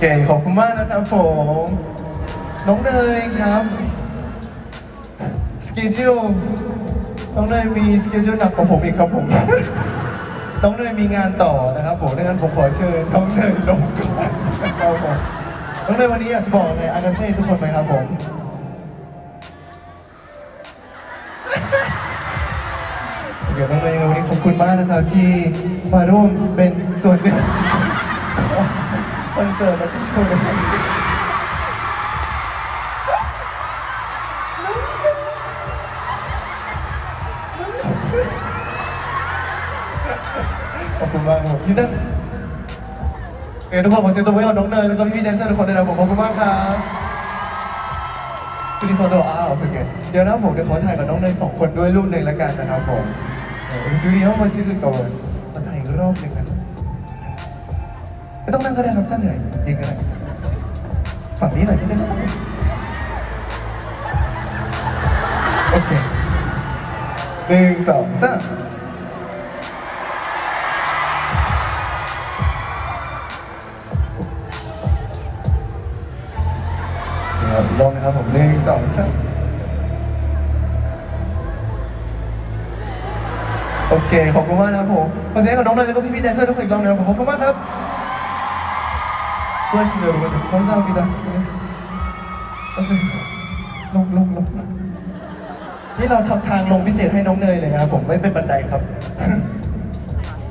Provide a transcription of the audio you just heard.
เก่งขอบคุณมากนะครับผม น้องเนยครับสเกจ u น้องเนยมีสเกจ u หนักกว่าผมอีกครับผม น้องเนยมีงานต่อนะครับผมดังนั้นผมขอเชิญน้องเนยลงก่อนนะครับผมน้องเนยวันนี้อยากจะบอกอะไรอากาเซ่ทุกคนไหมครับผมเดี๋ยวน้องเนยวันนี้ขอบคุณมากนะครับที่มาร่วมเป็นส่วนหนึ่ง อนเสิร์ตและโชว์ในครั้งนี้ขอบคุณมากครับยินดีเออทุกคนขอเสียงตบมือให้กับน้องเนยแล้วก็พี่ๆแดนเซอร์ทุกคนด้วยนะผมขอบคุณมากครับคุณดิโซโดอ้าวโอเคเดี๋ยวนะผมเดี๋ยวขอถ่ายกับน้องเนยสองคนด้วยรูปหนึ่งล้วกันนะครับผมเออจูเนียมาจิ้นก่อนมาถ่ายอีกรอบหนึ่งนะ ไม่ต้องนั่งก็ได้ครับท่านเหนื่อยยิงก็ได้ฝั่งนี้หน่อยนิดนึงโอเคหนึ่งสองสามเดี๋ยวลองนะครับผมหนึ่งสองสามโอเค ขอบคุณมากนะครับผมขอเสียงกับน้องเนยแล้วก็พี่ๆแดนเซอร์ทุกคนอีกรอบนะครับขอบคุณมากครับ สวัสดีครับขอบคุณครับโอเคลงลงลงนี่เราทำทางลงพิเศษให้น้องเนยเลยนะครับผมไม่เป็นบันไดครับ